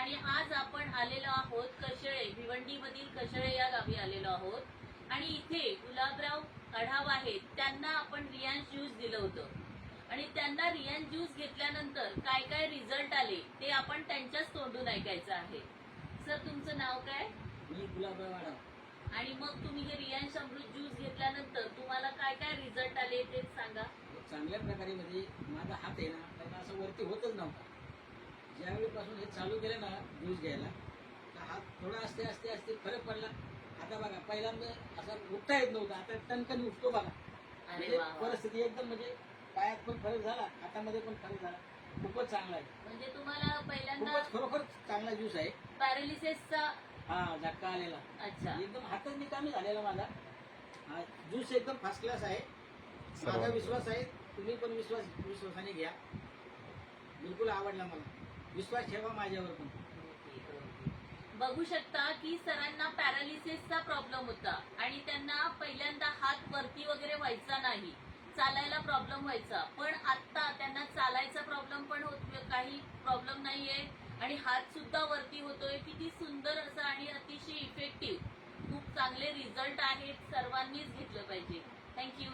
आणि आज आपण आलेलो आहोत कशळे भिवंडी मधील कशळे या गावी आलेलो आहोत. आणि इथे गुलाबराव अढाव आहेत. त्यांना आपण रियान्स ज्यूस दिलं होतं. आणि त्यांना रियान्स ज्यूस घेतल्यानंतर काय काय रिझल्ट आले ते आपण त्यांच्याच तोंडून ऐकायचं आहे. सर तुमचं नाव काय? मी गुलाबराव आढाव. आणि मग तुम्ही हे रियान्स अमृत ज्यूस घेतल्यानंतर तुम्हाला काय काय रिझल्ट आले ते सांगा. चांगल्या प्रकारे म्हणजे माझा हात आहे ना असं वरती होतच नव्हता. ज्यावेळीपासून हे चालू केलं ना ज्यूस घ्यायला तर हात थोडा असते असते असते फरक पडला. आता बघा पहिल्यांदा असा उठता येत नव्हता आता टणकन उठतो बघा. म्हणजे वा. परिस्थिती एकदम म्हणजे पायात पण फरक झाला हातामध्ये पण फरक झाला. खूपच चांगला आहे. म्हणजे तुम्हाला पहिल्यांदा खूपच खरोखर चांगला ज्यूस आहे. पॅरालिसिसचा हा झटका आलेला. अच्छा. एकदम हातच निकामी झालेला माझा. हा ज्यूस एकदम फर्स्ट क्लास आहे. माझा विश्वास आहे तुम्ही पण विश्वास विश्वासाने घ्या. बिलकुल आवडला मला. विश्वास ठेवा माझ्यावर पण. बघू शकता की सरांना पॅरालिसिसचा प्रॉब्लेम होता आणि त्यांना पहिल्यांदा हात वरती वगैरे व्हायचा नाही. चालायला प्रॉब्लेम व्हायचा. पण आता त्यांना चालायचा प्रॉब्लेम पण होत काही प्रॉब्लेम नाहीये आणि हात सुद्धा वरती होतोय. किती सुंदर असं आणि अतिशय इफेक्टिव्ह खूप चांगले रिझल्ट आहेत. सर्वांनीच घेतलं पाहिजे. थँक्यू